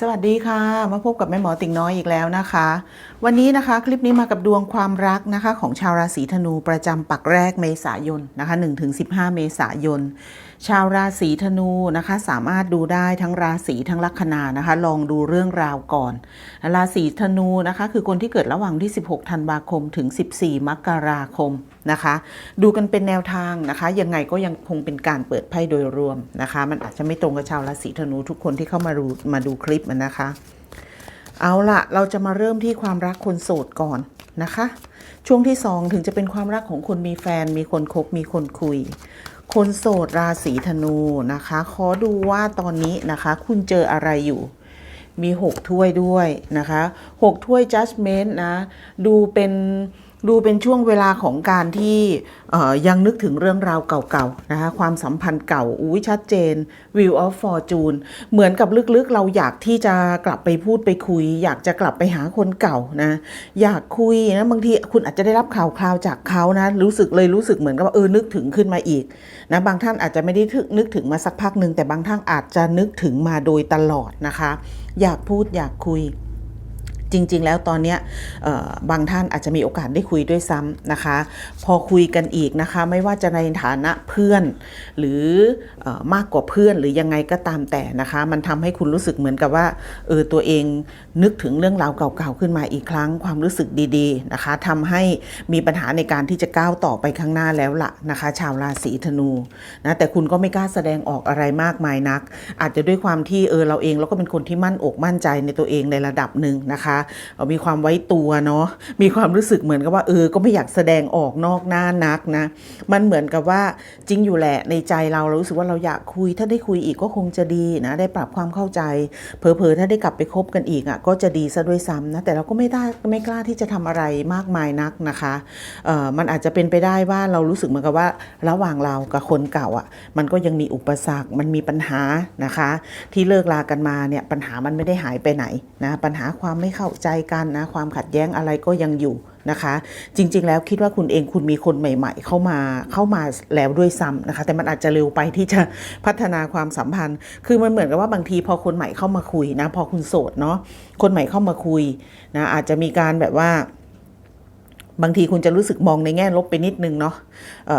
สวัสดีค่ะ มาพบกับแม่หมอติ่งน้อยอีกแล้วนะคะ วันนี้นะคะคลิปนี้มากับดวงความรักนะคะ ของชาวราศีธนูประจำปักแรกเมษายนนะคะ1-15 เมษายน ชาวราศีธนูนะคะ สามารถดูได้ทั้งราศีทั้งลัคนานะคะ ลองดูเรื่องราวก่อน ราศีธนูนะคะ คือคนที่เกิดระหว่างที่ 16 ธันวาคมถึง 14 มกราคม นะคะ ดูกันเป็นแนวทางนะคะ ยังไงก็ยังคงเป็นการเปิดไพ่โดยรวมนะคะ มันอาจจะไม่ตรงกับชาวราศีธนูทุกคนที่เข้ามาดูมาดูคลิปนนะคะ เอาละเราจะมาเริ่มที่ความรักคนโสดก่อนนะคะ ช่วงที่สองถึงจะเป็นความรักของคนมีแฟน มีคนคบมีคนคุย คนโสดราศีธนูนะคะ ขอดูว่าตอนนี้นะคะ คุณเจออะไรอยู่มี 6 ถ้วยด้วยนะคะ 6 ถ้วย judgment นะ ดูเป็น ดูเป็นช่วงเวลาของการที่ยังนึกถึงเรื่องราวเก่าๆนะคะความสัมพันธ์เก่าอุ้ยชัดเจน Wheel of Fortune เหมือนกับลึกๆ เราอยากที่จะกลับไปพูดไปคุย อยากจะกลับไปหาคนเก่านะ อยากคุยนะบางทีคุณอาจจะได้รับข่าวคราวจากเขานะ รู้สึกเลยรู้สึกเหมือนกับเออนึกถึงขึ้นมาอีกนะบางท่านอาจจะไม่ได้นึกถึงมาสักพักหนึ่งแต่บางท่านอาจจะนึกถึงมาโดยตลอดนะคะ อยากพูดอยากคุย จริง ๆ แล้วตอนนี้บางท่านอาจจะมีโอกาสได้คุยด้วยซ้ำนะคะ พอคุยกันอีกนะคะ ไม่ว่าจะในฐานะเพื่อน หรือออมากกว่าเพื่อนหรือยังไงก็ตามแต่นะคะ มันทำให้คุณรู้สึกเหมือนกับว่าเออตัวเองนึกถึงเรื่องราวเก่าๆขึ้นมาอีกครั้ง ความรู้สึกดีๆนะคะทำให้มีปัญหาในการที่จะก้าวต่อไปข้างหน้าแล้วละนะคะ ชาวราศีธนูนะแต่คุณก็ไม่กล้าแสดงออกอะไรมากมายนัก อาจจะด้วยความที่เออเราเองเราก็เป็นคนที่มั่นอกมั่นใจในตัวเองในระดับหนึ่งนะคะมีความไว้ตัวเนาะมีความรู้สึกเหมือนกับว่าเออก็ไม่อยากแสดงออกนอกหน้านักนะมันเหมือนกับว่าจริงอยู่แหละในใจเราเรารู้สึกว่าเราอยากคุย ถ้าได้คุยอีกก็คงจะดีนะได้ปรับความเข้าใจเผลอๆถ้าได้กลับไปคบกันอีกอะก็จะดีซะด้วยซ้ำนะแต่เราก็ไม่ได้ไม่กล้าที่จะทำอะไรมากมายนักนะคะเออมันอาจจะเป็นไปได้ว่าเรารู้สึกเหมือนกับว่าระหว่างเรากับคนเก่าอะมันก็ยังมีอุปสรรคมันมีปัญหานะคะ ที่เลิกลากันมาเนี่ยปัญหามันไม่ได้หายไปไหนนะปัญหาความไม่เข้าใจกันนะความขัดแย้งอะไรก็ยังอยู่นะคะ จริง ๆ แล้วคิดว่าคุณเองคุณมีคนใหม่ ๆ เข้ามาเข้ามาแล้วด้วยซ้ำนะคะ แต่มันอาจจะเร็วไปที่จะพัฒนาความสัมพันธ์ คือมันเหมือนกับว่าบางทีพอคนใหม่เข้ามาคุยนะ พอคุณโสดเนาะคนใหม่เข้ามาคุยนะอาจจะมีการแบบว่า บางทีคุณจะรู้สึกมองในแง่ลบไปนิดนึงเนาะ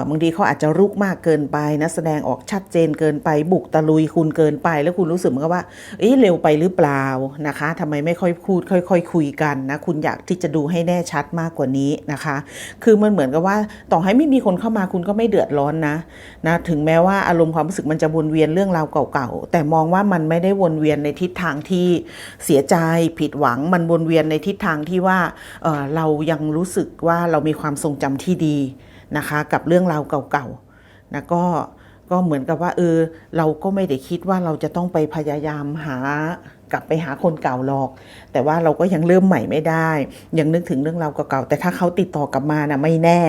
บางทีเขาอาจจะรุกมากเกินไปนะแสดงออกชัดเจนเกินไปบุกตะลุยคุณเกินไป แล้วคุณรู้สึกเหมือนกับว่าเอ๊ะเร็วไปหรือเปล่านะคะทำไมไม่ค่อยพูดค่อยๆคุยกันนะคุณอยากที่จะดูให้แน่ชัดมากกว่านี้นะคะ คือมันเหมือนกับว่าต่อให้ไม่มีคนเข้ามาคุณก็ไม่เดือดร้อนนะนะถึงแม้ว่าอารมณ์ความรู้สึกมันจะวนเวียนเรื่องราวเก่าๆแต่มองว่ามันไม่ได้วนเวียนในทิศทางที่เสียใจผิดหวังมันวนเวียนในทิศทางที่ว่าเเรายังรู้สึกว่าเรามีความทรงจำที่ดีนะคะ กับเรื่องราวเก่าๆนะก็ก็เหมือนกับว่าเออเราก็ไม่ได้คิดว่าเราจะต้องไปพยายามหากลับไปหาคนเก่าหรอก แต่ว่าเราก็ยังเริ่มใหม่ไม่ได้ ยังนึกถึงเรื่องราวเก่าๆแต่ถ้าเขาติดต่อกลับมานะไม่แน่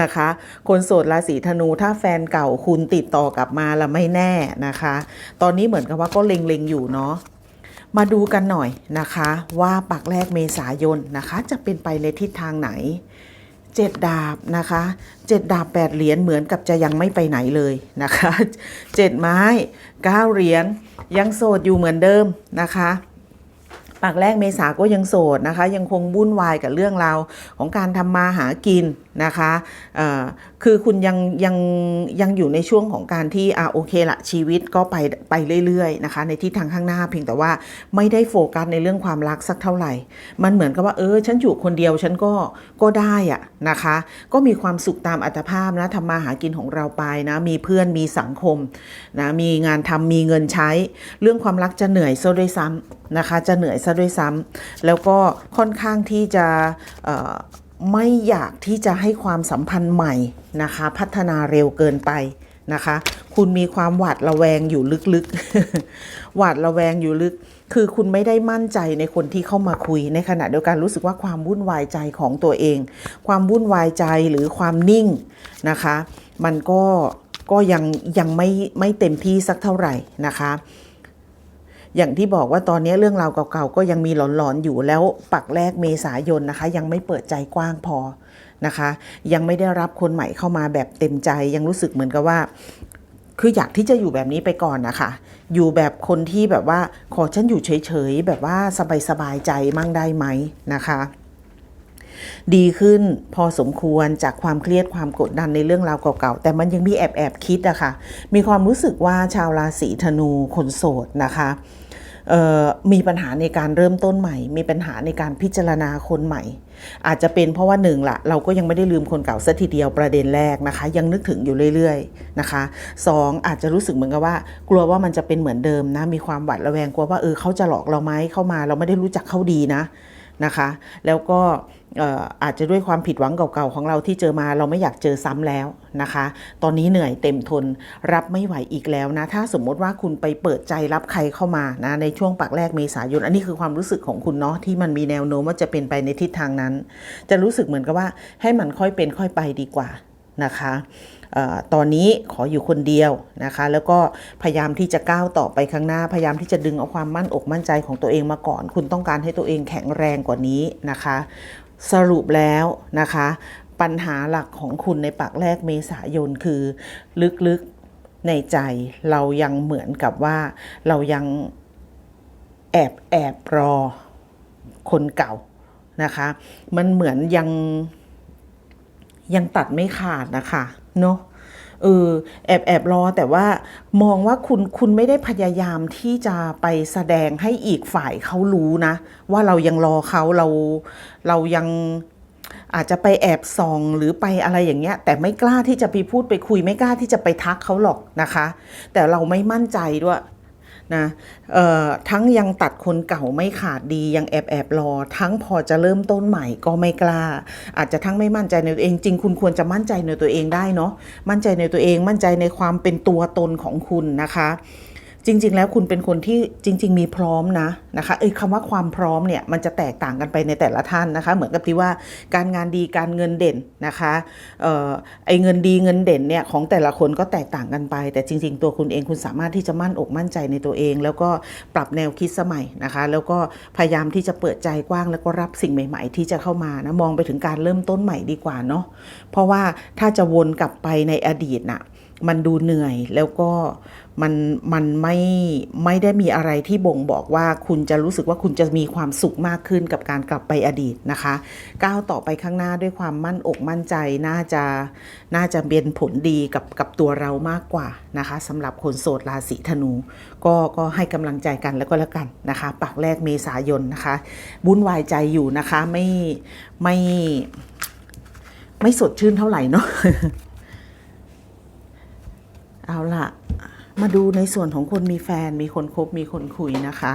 นะคะ คนโสดราศีธนูถ้าแฟนเก่าคุณติดต่อกลับมาละไม่แน่นะคะ ตอนนี้เหมือนกับว่าก็เล็งๆอยู่เนาะ มาดูกันหน่อยนะคะ ว่าปักแรกเมษายนนะคะ จะเป็นไปในทิศทางไหนเจ็ดดาบนะคะเจ็ดดาบแปดเหรียญเหมือนกับจะยังไม่ไปไหนเลยนะคะเจ็ดไม้เก้าเหรียญยังโสดอยู่เหมือนเดิมนะคะปากแรกเมษาก็ยังโสดนะคะ ยังคงวุ่นวายกับเรื่องราวของการทำมาหากินนะคะ คือคุณยังยังยังอยู่ในช่วงของการที่อ่าโอเคละชีวิตก็ไปไปเรื่อยๆนะคะ ในทิศทางข้างหน้าเพียงแต่ว่าไม่ได้โฟกัสในเรื่องความรักสักเท่าไหร่ มันเหมือนกับว่าเออฉันอยู่คนเดียวฉันก็ก็ได้อะนะคะ ก็มีความสุขตามอัตภาพนะทำมาหากินของเราไปนะ มีเพื่อนมีสังคมนะมีงานทำมีเงินใช้ เรื่องความรักจะเหนื่อยซะด้วยซ้ำนะคะ จะเหนื่อยซะด้วยซ้ำแล้วก็ค่อนข้างที่จะเอ่อ ไม่อยากที่จะให้ความสัมพันธ์ใหม่นะคะ พัฒนาเร็วเกินไปนะคะ คุณมีความหวาดระแวงอยู่ลึกๆ หวาดระแวงอยู่ลึก คือคุณไม่ได้มั่นใจในคนที่เข้ามาคุย ในขณะเดียวกันรู้สึกว่าความวุ่นวายใจของตัวเอง ความวุ่นวายใจหรือความนิ่งนะคะ มันก็ก็ยังยังไม่ไม่เต็มที่สักเท่าไหร่นะคะ อย่างที่บอกว่าตอนนี้เรื่องราวเก่าๆ ก็ยังมีหลอนๆอยู่แล้วปักแรกเมษายนนะคะ ยังไม่เปิดใจกว้างพอนะคะ ยังไม่ได้รับคนใหม่เข้ามาแบบเต็มใจยังรู้สึกเหมือนกับว่า คืออยากที่จะอยู่แบบนี้ไปก่อนนะคะ อยู่แบบคนที่แบบว่าขอฉันอยู่เฉยๆแบบว่าสบายๆใจมั่งได้ไหมนะคะ ดีขึ้นพอสมควรจากความเครียดความกดดันในเรื่องราวเก่าๆ แต่มันยังมีแอบแอบคิดอะค่ะ มีความรู้สึกว่าชาวราศีธนูคนโสดนะคะมีปัญหาในการเริ่มต้นใหม่ มีปัญหาในการพิจารณาคนใหม่ อาจจะเป็นเพราะว่าหนึ่งละเราก็ยังไม่ได้ลืมคนเก่าสัทีเดียวประเด็นแรกนะคะ ยังนึกถึงอยู่เรื่อยๆนะคะสองอาจจะรู้สึกเหมือนกับว่า กลัวว่ามันจะเป็นเหมือนเดิมนะมีความหวาดระแวงกลัวว่าเออเขาจะหลอกเราไหมเข้ามา เราไม่ได้รู้จักเขาดีนะนะคะ แล้วก็ อาจจะด้วยความผิดหวังเก่าๆของเราที่เจอมาเราไม่อยากเจอซ้ำแล้วนะคะ ตอนนี้เหนื่อยเต็มทนรับไม่ไหวอีกแล้วนะ ถ้าสมมติว่าคุณไปเปิดใจรับใครเข้ามานะในช่วงปักแรกเมษายน อันนี้คือความรู้สึกของคุณเนาะที่มันมีแนวโน้มว่าจะเป็นไปในทิศทางนั้น จะรู้สึกเหมือนกับว่าให้มันค่อยเป็นค่อยไปดีกว่านะคะออตอนนี้ขออยู่คนเดียวนะคะ แล้วก็พยายามที่จะก้าวต่อไปข้างหน้า พยายามที่จะดึงเอาความมั่นอกมั่นใจของตัวเองมาก่อน คุณต้องการให้ตัวเองแข็งแรงกว่านี้นะคะ สรุปแล้วนะคะ ปัญหาหลักของคุณในปักแรกเมษายนคือลึกๆในใจเรายังเหมือนกับว่าเรายังแอบแอบรอคนเก่านะคะ มันเหมือนยังยังตัดไม่ขาดนะคะเนาะ เออแอบแอบรอแต่ว่ามองว่าคุณคุณไม่ได้พยายามที่จะไปแสดงให้อีกฝ่ายเขารู้นะ ว่าเรายังรอเขาเราเรายังอาจจะไปแอบส่องหรือไปอะไรอย่างเงี้ย แต่ไม่กล้าที่จะไปพูดไปคุยไม่กล้าที่จะไปทักเขาหรอกนะคะ แต่เราไม่มั่นใจด้วย นะทั้งยังตัดคนเก่าไม่ขาดดียังแอบแอบรอ ทั้งพอจะเริ่มต้นใหม่ก็ไม่กล้า อาจจะทั้งไม่มั่นใจในตัวเองจริง คุณควรจะมั่นใจในตัวเองได้เนาะมั่นใจในตัวเองมั่นใจในความเป็นตัวตนของคุณนะคะ จริง ๆ แล้วคุณเป็นคนที่จริง ๆ มีพร้อมนะนะคะเอ้ยคำว่าความพร้อมเนี่ยมันจะแตกต่างกันไปในแต่ละท่านนะคะ เหมือนกับที่ว่าการงานดีการเงินเด่นนะคะเอ่อไอเงินดีเงินเด่นเนี่ยของแต่ละคนก็แตกต่างกันไป แต่จริง ๆ ตัวคุณเองคุณสามารถที่จะมั่นอกมั่นใจในตัวเอง แล้วก็ปรับแนวคิดสมัยนะคะ แล้วก็พยายามที่จะเปิดใจกว้างแล้วก็รับสิ่งใหม่ ๆ ที่จะเข้ามานะมองไปถึงการเริ่มต้นใหม่ดีกว่าเนาะเพราะว่าถ้าจะวนกลับไปในอดีตน่ะ มันดูเหนื่อยแล้วก็มันมันไม่ไม่ได้มีอะไรที่บ่งบอกว่าคุณจะรู้สึกว่าคุณจะมีความสุขมากขึ้นกับการกลับไปอดีตนะคะก้าวต่อไปข้างหน้าด้วยความมั่นอกมั่นใจน่าจะน่าจะเป็นผลดีกับกับตัวเรามากกว่านะคะสำหรับคนโสดราศีธนู ก็ก็ให้กำลังใจกันแล้วก็แล้วกันนะคะปักแรกเมษายนนะคะวุ่นวายใจอยู่นะคะไม่ไม่ไม่สดชื่นเท่าไหร่เนาะ เอาละมาดูในส่วนของคนมีแฟนมีคนคบมีคนคุยนะคะ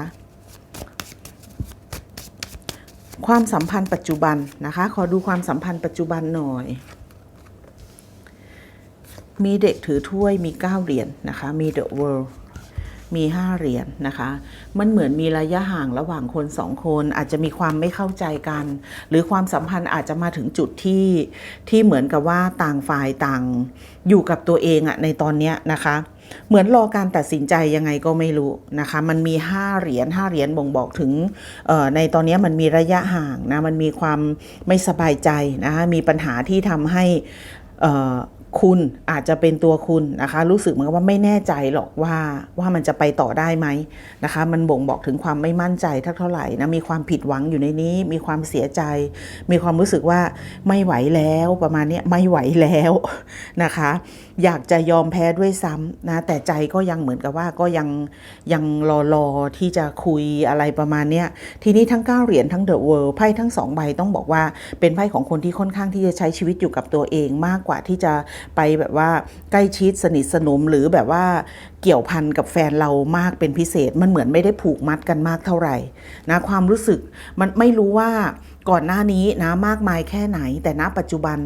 ความสัมพันธ์ปัจจุบันนะคะ ขอดูความสัมพันธ์ปัจจุบันหน่อย มีเด็กถือถ้วยมีเก้าเหรียญนนะคะมี The World มีห้าเหรียญนะคะ มันเหมือนมีระยะห่างระหว่างคนสองคนอาจจะมีความไม่เข้าใจกัน หรือความสัมพันธ์อาจจะมาถึงจุดที่ที่เหมือนกับว่าต่างฝ่ายต่างอยู่กับตัวเองอะในตอนเนี้ยนะคะเหมือนรอการตัดสินใจยังไงก็ไม่รู้นะคะ มันมีห้าเหรียญห้าเหรียญบ่งบอกถึงในตอนเนี้ยมันมีระยะห่างนะ มันมีความไม่สบายใจนะคะมีปัญหาที่ทำให้อ่อ คุณอาจจะเป็นตัวคุณนะคะ รู้สึกเหมือนกับว่าไม่แน่ใจหรอกว่าว่ามันจะไปต่อได้ไหมนะคะ มันบ่งบอกถึงความไม่มั่นใจเท่าไหร่นะมีความผิดหวังอยู่ในนี้ มีความเสียใจ มีความรู้สึกว่าไม่ไหวแล้วประมาณนี้ไม่ไหวแล้วนะคะ อยากจะยอมแพ้ด้วยซ้ำนะแต่ใจก็ยังเหมือนกับว่าก็ยังยังรอรอที่จะคุยอะไรประมาณนี้ทีนี้ทั้ง 9 เหรียญทั้งเดอะเวิลด์ไพ่ทั้งสองใบต้องบอกว่าเป็นไพ่ของคนที่ค่อนข้างที่จะใช้ชีวิตอยู่กับตัวเองมากกว่าที่จะไปแบบว่าใกล้ชิดสนิทสนมหรือแบบว่าเกี่ยวพันกับแฟนเรามากเป็นพิเศษ มันเหมือนไม่ได้ผูกมัดกันมากเท่าไหร่นะความรู้สึกมันไม่รู้ว่าก่อนหน้านี้นะมากมายแค่ไหน แต่ณปัจจุบัน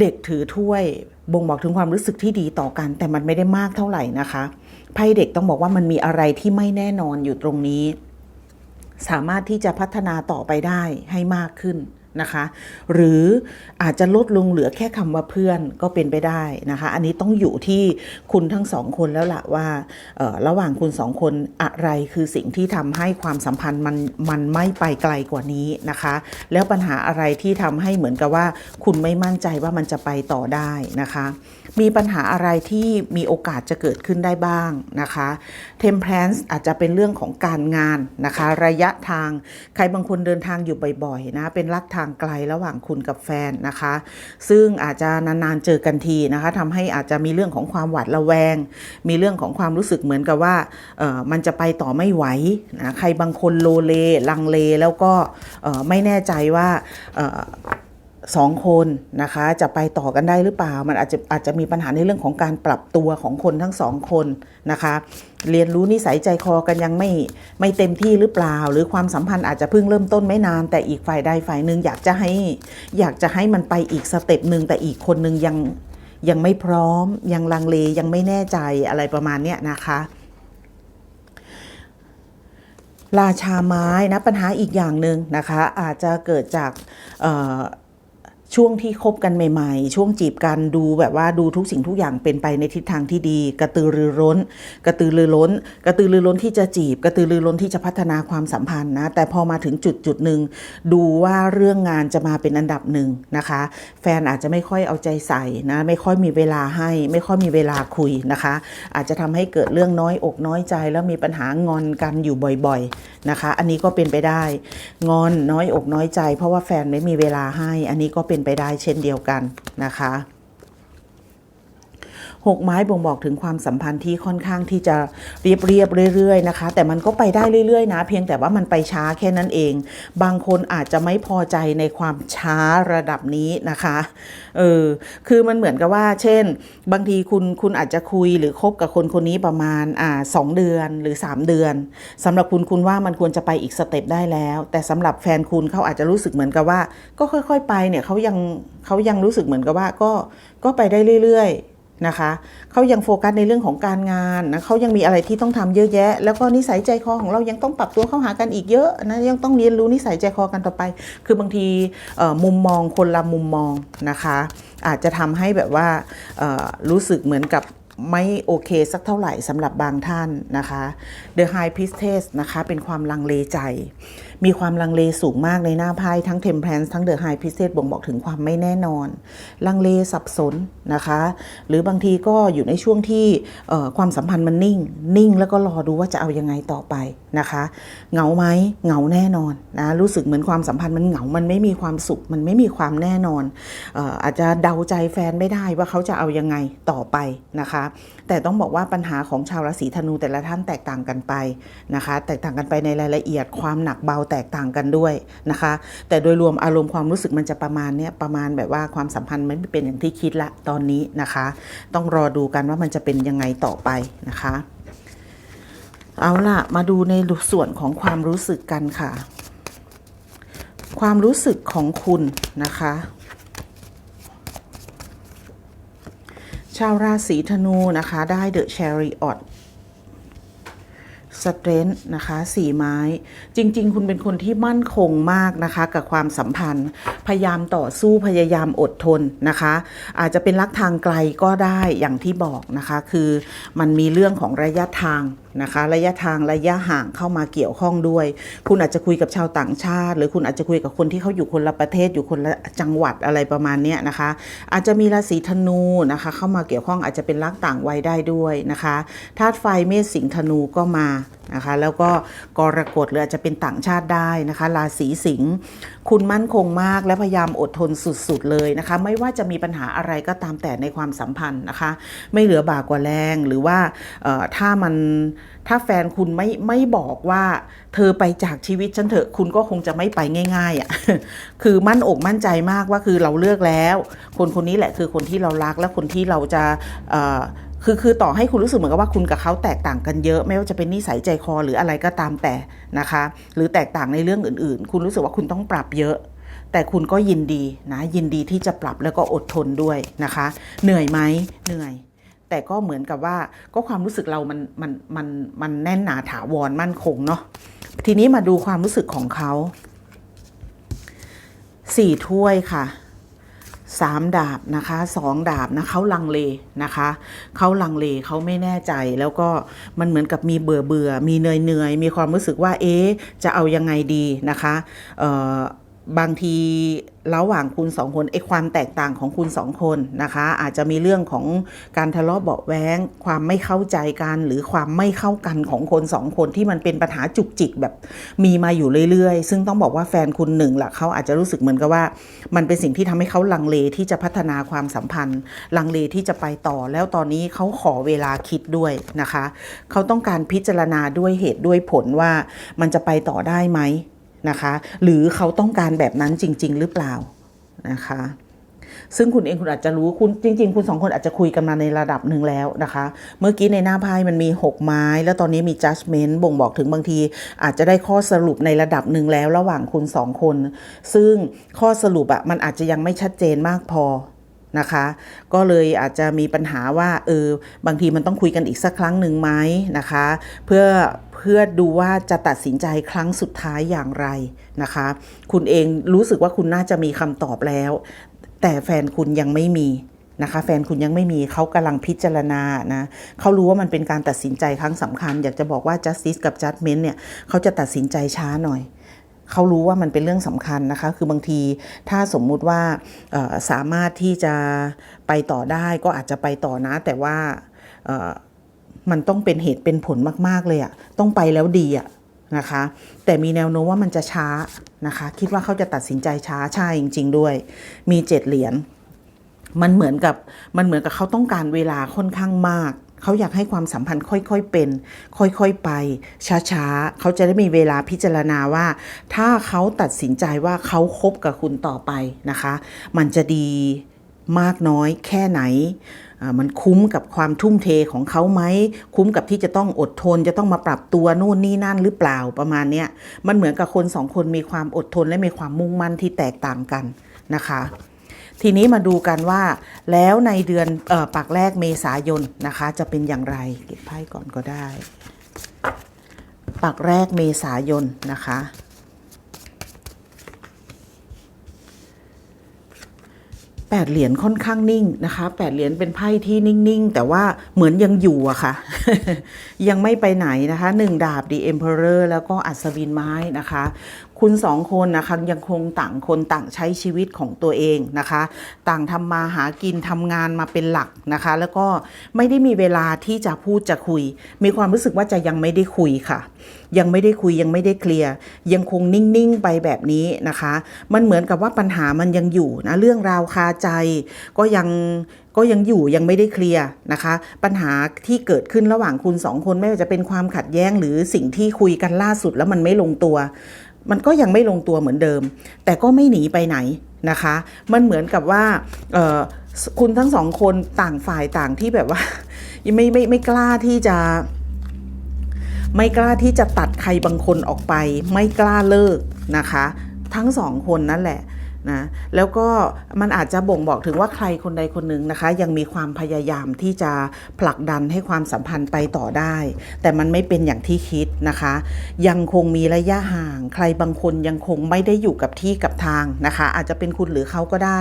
เด็กถือถ้วยบ่งบอกถึงความรู้สึกที่ดีต่อกัน แต่มันไม่ได้มากเท่าไหร่นะคะไพ่เด็กต้องบอกว่ามันมีอะไรที่ไม่แน่นอนอยู่ตรงนี้ สามารถที่จะพัฒนาต่อไปได้ให้มากขึ้น นะคะ หรืออาจจะลดลงเหลือแค่คำว่าเพื่อนก็เป็นไปได้นะคะ อันนี้ต้องอยู่ที่คุณทั้งสองคนแล้วล่ะว่าระหว่างคุณสองคนอะไรคือสิ่งที่ทำให้ความสัมพันธ์มันมันไม่ไปไกลกว่านี้นะคะ แล้วปัญหาอะไรที่ทำให้เหมือนกับว่า คุณไม่มั่นใจว่ามันจะไปต่อได้นะคะ มีปัญหาอะไรที่มีโอกาสจะเกิดขึ้นได้บ้างนะคะ Temperance อาจจะเป็นเรื่องของการงานนะคะ ระยะทางใครบางคนเดินทางอยู่บ่อยๆนะเป็นลักทางไกลระหว่างคุณกับแฟนนะคะ ซึ่งอาจจะนานๆเจอกันทีนะคะทำให้อาจจะมีเรื่องของความหวาดระแวง มีเรื่องของความรู้สึกเหมือนกับว่าเออมันจะไปต่อไม่ไหวนะใครบางคนโลเลลังเลแล้วก็ไม่แน่ใจว่า สองคนนะคะจะไปต่อกันได้หรือเปล่า มันอาจจะอาจจะมีปัญหาในเรื่องของการปรับตัวของคนทั้งสองคนนะคะ เรียนรู้นิสัยใจคอกันยังไม่ไม่เต็มที่หรือเปล่า หรือความสัมพันธ์อาจจะเพิ่งเริ่มต้นไม่นาน แต่อีกฝ่ายใดฝ่ายหนึ่งอยากจะให้อยากจะให้มันไปอีกสเต็ปหนึ่งแต่อีกคนหนึ่งยังยังไม่พร้อม ยังลังเลยังไม่แน่ใจอะไรประมาณเนี้ยนะคะราชาไม้นะปัญหาอีกอย่างหนึ่งนะคะ อาจจะเกิดจากเอ่อ ช่วงที่คบกันใหม่ๆ ช่วงจีบกันดูแบบว่าดูทุกสิ่งทุกอย่างเป็นไปในทิศทางที่ดี กระตือรือร้น กระตือรือร้น กระตือรือร้นที่จะจีบ กระตือรือร้นที่จะพัฒนาความสัมพันธ์นะแต่พอมาถึงจุดจุดหนึ่งดูว่าเรื่องงานจะมาเป็นอันดับหนึ่งนะคะ แฟนอาจจะไม่ค่อยเอาใจใส่นะไม่ค่อยมีเวลาให้ ไม่ค่อยมีเวลาคุยนะคะ อาจจะทำให้เกิดเรื่องน้อยอกน้อยใจ แล้วมีปัญหางอนกันอยู่บ่อยๆนะคะ อันนี้ก็เป็นไปได้ งอนน้อยอกน้อยใจ เพราะว่าแฟนไม่มีเวลาให้ อันนี้ก็เป็นไปได้เช่นเดียวกันนะคะ หกไม้บ่งบอกถึงความสัมพันธ์ที่ค่อนข้างที่จะเรียบเรียบเรื่อยๆนะคะ แต่มันก็ไปได้เรื่อยๆ นะ เพียงแต่ว่ามันไปช้าแค่นั้นเอง บางคนอาจจะไม่พอใจในความช้าระดับนี้นะคะเออคือมันเหมือนกับว่า เช่น บางทีคุณคุณอาจจะคุยหรือคบกับคนคนนี้ประมาณอ่าสองเดือนหรือ 3 เดือนสำหรับคุณคุณว่ามันควรจะไปอีกสเต็ปได้แล้ว แต่สำหรับแฟนคุณเขาอาจจะรู้สึกเหมือนกับว่า ก็ค่อย ๆ ไปเนี่ยเขายังเขายังรู้สึกเหมือนกับว่าก็ก็ไปได้เรื่อยๆ นะคะเขายังโฟกัสในเรื่องของการงานนะเขายังมีอะไรที่ต้องทำเยอะแยะ แล้วก็นิสัยใจคอของเรายังต้องปรับตัวเข้าหากันอีกเยอะนะยังต้องเรียนรู้นิสัยใจคอกันต่อไป คือบางทีมุมมองคนละมุมมองนะคะ อาจจะทำให้แบบว่ารู้สึกเหมือนกับไม่โอเคสักเท่าไหร่สำหรับบางท่านนะคะ The High Priestess นะคะเป็นความลังเลใจ มีความลังเลสูงมากในหน้าไพ่ทั้ง Temperance ทั้ง The High Priestess บ่งบอกถึงความไม่แน่นอน ลังเลสับสนนะคะ หรือบางทีก็อยู่ในช่วงที่ความสัมพันธ์มันนิ่ง นิ่งแล้วก็รอดูว่าจะเอายังไงต่อไปนะคะ เหงาไหมเหงาแน่นอนนะรู้สึกเหมือนความสัมพันธ์มันเหงา มันไม่มีความสุข มันไม่มีความแน่นอนอออาจจะเดาใจแฟนไม่ได้ว่าเขาจะเอายังไงต่อไปนะคะ แต่ต้องบอกว่าปัญหาของชาวราศีธนูแต่ละท่านแตกต่างกันไปนะคะ แตกต่างกันไปในรายละเอียดความหนักเบาแตกต่างกันด้วยนะคะ แต่โดยรวมอารมณ์ความรู้สึกมันจะประมาณเนี้ยประมาณแบบว่าความสัมพันธ์ไม่เป็นอย่างที่คิดละตอนนี้นะคะ ต้องรอดูกันว่ามันจะเป็นยังไงต่อไปนะคะ เอาล่ะ มาดูในส่วนของความรู้สึกกันค่ะ ความรู้สึกของคุณนะคะชาวราศีธนูนะคะ ได้ The Chariot สเตรนท์นะคะสี่ไม้ จริง ๆ คุณเป็นคนที่มั่นคงมากนะคะ กับความสัมพันธ์ พยายามต่อสู้พยายามอดทนนะคะ อาจจะเป็นรักทางไกลก็ได้อย่างที่บอกนะคะ คือมันมีเรื่องของระยะทางนะคะระยะทางระยะห่างเข้ามาเกี่ยวข้องด้วย คุณอาจจะคุยกับชาวต่างชาติ หรือคุณอาจจะคุยกับคนที่เขาอยู่คนละประเทศอยู่คนละจังหวัดอะไรประมาณนี้นะคะ อาจจะมีราศีธนูนะคะเข้ามาเกี่ยวข้องอาจจะเป็นรักต่างวัยได้ด้วยนะคะธาตุไฟเมษสิงห์ธนูก็มา นะคะ แล้วก็กรกฎหรืออาจจะเป็นต่างชาติได้นะคะ ราศีสิงห์คุณมั่นคงมากและพยายามอดทนสุดๆเลยนะคะ ไม่ว่าจะมีปัญหาอะไรก็ตามแต่ในความสัมพันธ์นะคะ ไม่เหลือบากว่าแรงหรือว่าถ้ามันถ้าแฟนคุณไม่ไม่บอกว่าเธอไปจากชีวิตฉันเถอะคุณก็คงจะไม่ไปง่าย ๆอะ่ะคือมั่นอกมั่นใจมากว่าคือเราเลือกแล้ว คนคนนี้แหละคือคนที่เรารักและคนที่เราจะ คือคือต่อให้คุณรู้สึกเหมือนกับว่าคุณกับเขาแตกต่างกันเยอะ ไม่ว่าจะเป็นนิสัยใจคอหรืออะไรก็ตามแต่นะคะ หรือแตกต่างในเรื่องอื่น ๆ คุณรู้สึกว่าคุณต้องปรับเยอะ แต่คุณก็ยินดีนะยินดีที่จะปรับแล้วก็อดทนด้วยนะคะ เหนื่อยไหมเหนื่อย แต่ก็เหมือนกับว่าก็ความรู้สึกเรามันมันมันมันแน่นหนาถาวรมั่นคงเนาะทีนี้มาดูความรู้สึกของเขาสี่ถ้วยค่ะ สามดาบนะคะสองดาบนะเขาลังเลนะคะเขาลังเลเขาไม่แน่ใจแล้วก็มันเหมือนกับมีเบื่อเบื่อมีเหนื่อยเนื่อยมีความรู้สึกว่าเอ๊ะจะเอายังไงดีนะคะเอ่อบางที ระหว่างคุณสองคนไอ้ความแตกต่างของคุณสองคนนะคะ อาจจะมีเรื่องของการทะเลาะเบาะแว้งความไม่เข้าใจกันหรือความไม่เข้ากันของคนสองคนที่มันเป็นปัญหาจุกจิกแบบมีมาอยู่เรื่อยๆ ซึ่งต้องบอกว่าแฟนคุณหนึ่งละเขาอาจจะรู้สึกเหมือนกับว่า มันเป็นสิ่งที่ทำให้เขาลังเลที่จะพัฒนาความสัมพันธ์ ลังเลที่จะไปต่อ แล้วตอนนี้เขาขอเวลาคิดด้วยนะคะ เขาต้องการพิจารณาด้วยเหตุด้วยผลว่ามันจะไปต่อได้ไหม นะคะ หรือเขาต้องการแบบนั้นจริง ๆ หรือเปล่านะคะซึ่งคุณเองคุณอาจจะรู้คุณจริง ๆ คุณสองคนอาจจะคุยกันมาในระดับหนึ่งแล้วนะคะ เมื่อกี้ในหน้าไพ่มันมี 6 ไม้ แล้วตอนนี้มี judgment บ่งบอกถึงบางที อาจจะได้ข้อสรุปในระดับหนึ่งแล้วระหว่างคุณสองคน ซึ่งข้อสรุปอะมันอาจจะยังไม่ชัดเจนมากพอนะคะ ก็เลยอาจจะมีปัญหาว่าเออบางทีมันต้องคุยกันอีกสักครั้งหนึ่งไหมนะคะ เพื่อ เพื่อดูว่าจะตัดสินใจครั้งสุดท้ายอย่างไรนะคะ คุณเองรู้สึกว่าคุณน่าจะมีคำตอบแล้ว แต่แฟนคุณยังไม่มีนะคะแฟนคุณยังไม่มีเขากำลังพิจารณานะเขารู้ว่ามันเป็นการตัดสินใจครั้งสำคัญ อยากจะบอกว่า justice กับ judgment เนี่ยเขาจะตัดสินใจช้าหน่อย เขารู้ว่ามันเป็นเรื่องสำคัญนะคะ คือบางทีถ้าสมมุติว่าสามารถที่จะไปต่อได้ก็อาจจะไปต่อนะ แต่ว่า มันต้องเป็นเหตุเป็นผลมากๆเลยอะต้องไปแล้วดีอะนะคะ แต่มีแนวโน้มว่ามันจะช้านะคะ คิดว่าเขาจะตัดสินใจช้าใช่จริง ๆ ด้วย มีเจ็ดเหรียญมันเหมือนกับมันเหมือนกับเขาต้องการเวลาค่อนข้างมากเขาอยากให้ความสัมพันธ์ค่อยๆเป็น ค่อยๆไป ช้าๆเขาจะได้มีเวลาพิจารณาว่า ถ้าเขาตัดสินใจว่าเขาคบกับคุณต่อไปนะคะ มันจะดีมากน้อยแค่ไหน มันคุ้มกับความทุ่มเทของเขาไหมคุ้มกับที่จะต้องอดทนจะต้องมาปรับตัวนู่นนี่นั่นหรือเปล่าประมาณเนี้ยมันเหมือนกับคนสองคนมีความอดทนและมีความมุ่งมั่นที่แตกต่างกันนะคะทีนี้มาดูกันว่าแล้วในเดือนออปักแรกเมษายนนะคะ จะเป็นอย่างไรเก็บไพ่ก่อนก็ได้ปักแรกเมษายนนะคะ แปดเหรียญค่อนข้างนิ่งนะคะแปดเหรียญเป็นไพ่ที่นิ่งๆ แต่ว่าเหมือนยังอยู่อะค่ะ ยังไม่ไปไหนนะคะหนึ่งดาบ The Emperor แล้วก็อัศวินไม้นะคะ คุณสองคนนะคะยังคงต่างคนต่างใช้ชีวิตของตัวเองนะคะ ต่างทำมาหากินทำงานมาเป็นหลักนะคะ แล้วก็ไม่ได้มีเวลาที่จะพูดจะคุย มีความรู้สึกว่าจะยังไม่ได้คุยค่ะ ยังไม่ได้คุยยังไม่ได้เคลียร์ยังคงนิ่ง ๆ ไปแบบนี้นะคะ มันเหมือนกับว่าปัญหามันยังอยู่นะเรื่องราวคาใจ ก็ยังก็ยังอยู่ยังไม่ได้เคลียร์นะคะ ปัญหาที่เกิดขึ้นระหว่างคุณสองคนไม่ว่าจะเป็นความขัดแย้งหรือสิ่งที่คุยกันล่าสุดแล้วมันไม่ลงตัว มันก็ยังไม่ลงตัวเหมือนเดิม แต่ก็ไม่หนีไปไหนนะคะ มันเหมือนกับว่าคุณทั้งสองคนต่างฝ่ายต่างที่แบบว่าไม่ไม่ไม่กล้าที่จะ ไม่กล้าที่จะตัดใครบางคนออกไป ไม่กล้าเลิกนะคะ ทั้งสองคนนั่นแหละ นะแล้วก็มันอาจจะบ่งบอกถึงว่าใครคนใดคนหนึ่งนะคะ ยังมีความพยายามที่จะผลักดันให้ความสัมพันธ์ไปต่อได้ แต่มันไม่เป็นอย่างที่คิดนะคะ ยังคงมีระยะห่าง ใครบางคนยังคงไม่ได้อยู่กับที่กับทางนะคะ อาจจะเป็นคุณหรือเขาก็ได้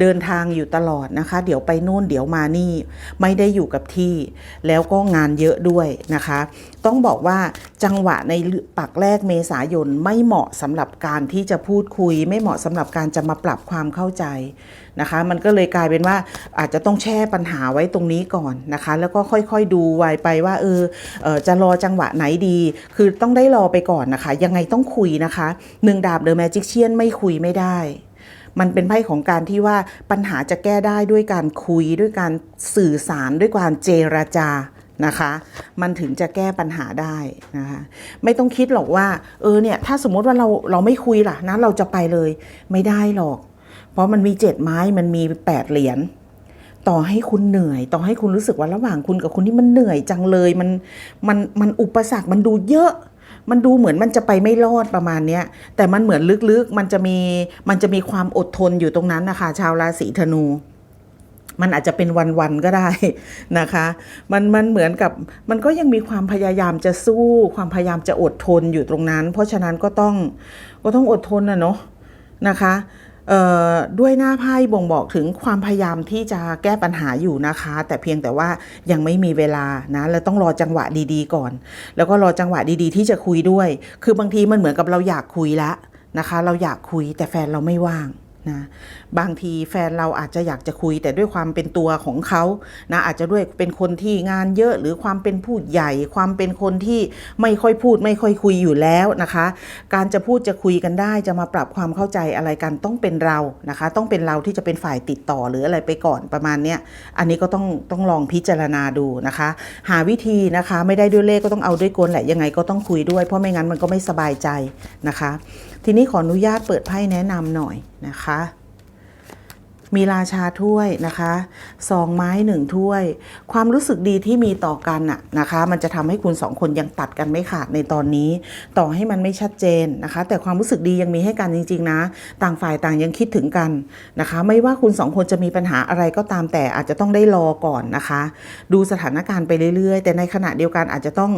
เดินทางอยู่ตลอดนะคะ เดี๋ยวไปโน่นเดี๋ยวมานี่ ไม่ได้อยู่กับที่ แล้วก็งานเยอะด้วยนะคะ ต้องบอกว่าจังหวะในปักแรกเมษายนไม่เหมาะสำหรับการที่จะพูดคุย ไม่เหมาะสำหรับการจะมาปรับความเข้าใจนะคะ มันก็เลยกลายเป็นว่าอาจจะต้องแช่ปัญหาไว้ตรงนี้ก่อนนะคะ แล้วก็ค่อยๆดูไวไปว่าเออเออจะรอจังหวะไหนดี คือต้องได้รอไปก่อนนะคะ ยังไงต้องคุยนะคะหนึ่งดาบเดอะแมจิกเชียนไม่คุยไม่ได้มันเป็นไพ่ของการที่ว่าปัญหาจะแก้ได้ด้วยการคุยด้วยการสื่อสารด้วยการเจรจา นะคะ มันถึงจะแก้ปัญหาได้นะคะ ไม่ต้องคิดหรอกว่า เออเนี่ย ถ้าสมมติว่าเราเราไม่คุยล่ะนะเราจะไปเลย ไม่ได้หรอก เพราะมันมีเจ็ดไม้มันมีแปดเหรียญต่อให้คุณเหนื่อย ต่อให้คุณรู้สึกว่าระหว่างคุณกับคุณที่มันเหนื่อยจังเลย มันมันมันอุปสรรคมันดูเยอะ มันดูเหมือนมันจะไปไม่รอดประมาณเนี้ย แต่มันเหมือนลึกๆ มันจะมีมันจะมีความอดทนอยู่ตรงนั้นนะคะ ชาวราศีธนู มันอาจจะเป็นวันๆก็ได้นะคะ มันมันเหมือนกับมันก็ยังมีความพยายามจะสู้ ความพยายามจะอดทนอยู่ตรงนั้น เพราะฉะนั้นก็ต้องก็ต้องอดทนนะเนาะนะคะด้วยหน้าไพ่บ่งบอกถึงความพยายามที่จะแก้ปัญหาอยู่นะคะ แต่เพียงแต่ว่ายังไม่มีเวลานะแล้วต้องรอจังหวะดีๆก่อน แล้วก็รอจังหวะดีๆ ที่จะคุยด้วย คือบางทีมันเหมือนกับเราอยากคุยละนะคะ เราอยากคุยแต่แฟนเราไม่ว่างนะบางทีแฟนเราอาจจะอยากจะคุยแต่ด้วยความเป็นตัวของเขานะอาจจะด้วยเป็นคนที่งานเยอะหรือความเป็นผู้ใหญ่ ความเป็นคนที่ไม่ค่อยพูด ไม่ค่อยคุยอยู่แล้วนะคะ การจะพูดจะคุยกันได้ จะมาปรับความเข้าใจอะไรกันต้องเป็นเรานะคะ ต้องเป็นเราที่จะเป็นฝ่ายติดต่อหรืออะไรไปก่อนประมาณเนี้ยอันนี้ก็ต้องต้องลองพิจารณาดูนะคะ หาวิธีนะคะไม่ได้ด้วยเลขก็ต้องเอาด้วยกลแหละยังไงก็ต้องคุยด้วย เพราะไม่งั้นมันก็ไม่สบายใจนะคะ ทีนี้ขออนุญาตเปิดไพ่แนะนำหน่อยนะคะ มีราชาถ้วยนะคะสองไม้หนึ่งถ้วย ความรู้สึกดีที่มีต่อกันอะนะคะ มันจะทำให้คุณสองคนยังตัดกันไม่ขาดในตอนนี้ ต่อให้มันไม่ชัดเจนนะคะ แต่ความรู้สึกดียังมีให้กันจริง ๆ นะ ต่างฝ่ายต่างยังคิดถึงกันนะคะ ไม่ว่าคุณสองคนจะมีปัญหาอะไรก็ตามแต่อาจจะต้องได้รอก่อนนะคะ ดูสถานการณ์ไปเรื่อย ๆ แต่ในขณะเดียวกันอาจจะต้อง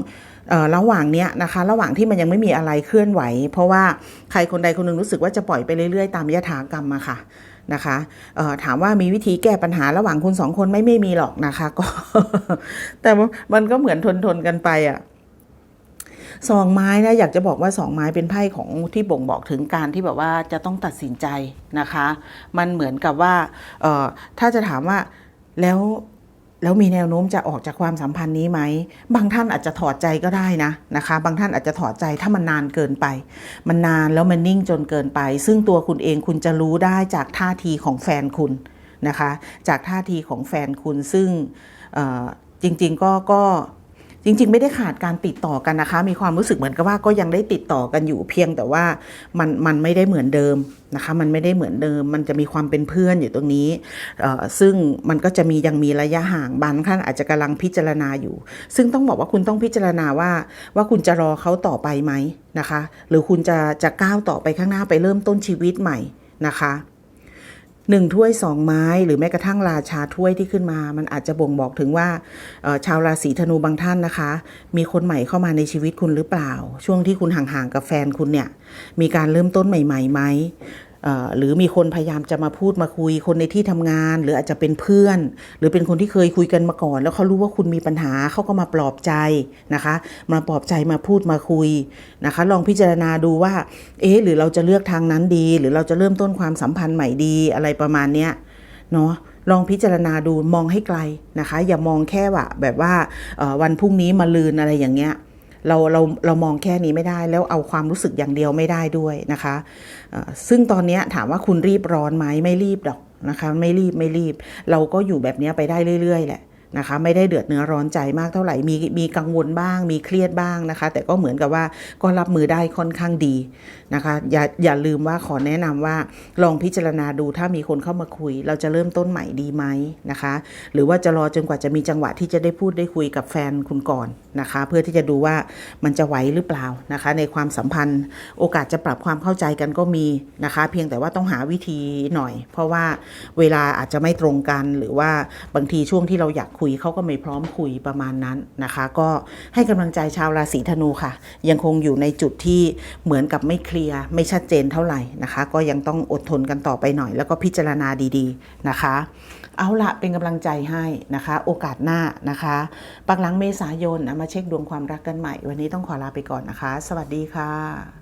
ระหว่างเนี้ยนะคะ ระหว่างที่มันยังไม่มีอะไรเคลื่อนไหว เพราะว่าใครคนใดคนหนึ่งรู้สึกว่าจะปล่อยไปเรื่อยๆ ตามยถากรรมมาค่ะ นะคะถามว่ามีวิธีแก้ปัญหาระหว่างคุณสองคนไม่ไม่มีหรอกนะคะ ก็ แต่มันก็เหมือนทนทนกันไปอะสองไม้นะอยากจะบอกว่าสองไม้เป็นไพ่ของที่บ่งบอกถึงการที่แบบว่าจะต้องตัดสินใจนะคะ มันเหมือนกับว่าถ้าจะถามว่าแล้ว แล้วมีแนวโน้มจะออกจากความสัมพันธ์นี้ไหม บางท่านอาจจะถอดใจก็ได้นะนะคะ บางท่านอาจจะถอดใจถ้ามันนานเกินไป มันนานแล้วมันนิ่งจนเกินไป ซึ่งตัวคุณเองคุณจะรู้ได้จากท่าทีของแฟนคุณนะคะ จากท่าทีของแฟนคุณซึ่งจริง ๆ ก็ก็ จริง ๆ ไม่ได้ขาดการติดต่อกันนะคะ มีความรู้สึกเหมือนกับว่าก็ยังได้ติดต่อกันอยู่เพียงแต่ว่ามันมันไม่ได้เหมือนเดิมนะคะ มันไม่ได้เหมือนเดิม มันจะมีความเป็นเพื่อนอยู่ตรงนี้ซึ่งมันก็จะมียังมีระยะห่างบางท่านอาจจะกำลังพิจารณาอยู่ ซึ่งต้องบอกว่าคุณต้องพิจารณาว่าว่าคุณจะรอเขาต่อไปไหมนะคะ หรือคุณจะจะก้าวต่อไปข้างหน้าไปเริ่มต้นชีวิตใหม่นะคะ หนึ่งถ้วยสองไม้ หรือแม้กระทั่งราชาถ้วยที่ขึ้นมา มันอาจจะบ่งบอกถึงว่าชาวราศีธนูบางท่านนะคะ มีคนใหม่เข้ามาในชีวิตคุณหรือเปล่า ช่วงที่คุณห่างๆกับแฟนคุณเนี่ยมีการเริ่มต้นใหม่ๆไหม หรือมีคนพยายามจะมาพูดมาคุยคนในที่ทำงาน หรืออาจจะเป็นเพื่อน หรือเป็นคนที่เคยคุยกันมาก่อน แล้วเขารู้ว่าคุณมีปัญหาเขาก็มาปลอบใจนะคะ มาปลอบใจมาพูดมาคุยนะคะ ลองพิจารณาดูว่า เอ๊ะหรือเราจะเลือกทางนั้นดี หรือเราจะเริ่มต้นความสัมพันธ์ใหม่ดีอะไรประมาณเนี้ยเนาะลองพิจารณาดูมองให้ไกลนะคะ อย่ามองแค่ว่าแบบว่าวันพรุ่งนี้มาลืนอะไรอย่างเงี้ย เราเราเรามองแค่นี้ไม่ได้แล้วเอาความรู้สึกอย่างเดียวไม่ได้ด้วยนะคะซึ่งตอนนี้ถามว่าคุณรีบร้อนไหมไม่รีบหรอกนะคะไม่รีบไม่รีบ เราก็อยู่แบบนี้ไปได้เรื่อยๆแหละ นะคะไม่ได้เดือดเนื้อร้อนใจมากเท่าไหร่มีมีกังวลบ้าง มีเครียดบ้างนะคะ แต่ก็เหมือนกับว่าก็รับมือได้ค่อนข้างดีนะคะอย่าอย่าลืมว่าขอแนะนำว่าลองพิจารณาดูถ้ามีคนเข้ามาคุย เราจะเริ่มต้นใหม่ดีไหมนะคะ หรือว่าจะรอจนกว่าจะมีจังหวะที่จะได้พูดได้คุยกับแฟนคุณก่อนนะคะ เพื่อที่จะดูว่ามันจะไหวหรือเปล่านะคะ ในความสัมพันธ์ โอกาสจะปรับความเข้าใจกันก็มีนะคะ เพียงแต่ว่าต้องหาวิธีหน่อย เพราะว่าเวลาอาจจะไม่ตรงกันหรือว่าบางทีช่วงที่เราอยากคุยเขาก็ไม่พร้อมคุยประมาณนั้นนะคะ ก็ให้กำลังใจชาวราศีธนูค่ะ ยังคงอยู่ในจุดที่เหมือนกับไม่เคลียร์ไม่ชัดเจนเท่าไหร่นะคะ ก็ยังต้องอดทนกันต่อไปหน่อย แล้วก็พิจารณาดีๆนะคะ เอาละเป็นกำลังใจให้นะคะ โอกาสหน้านะคะปักหลังเมษายนมาเช็คดวงความรักกันใหม่ วันนี้ต้องขอลาไปก่อนนะคะ สวัสดีค่ะ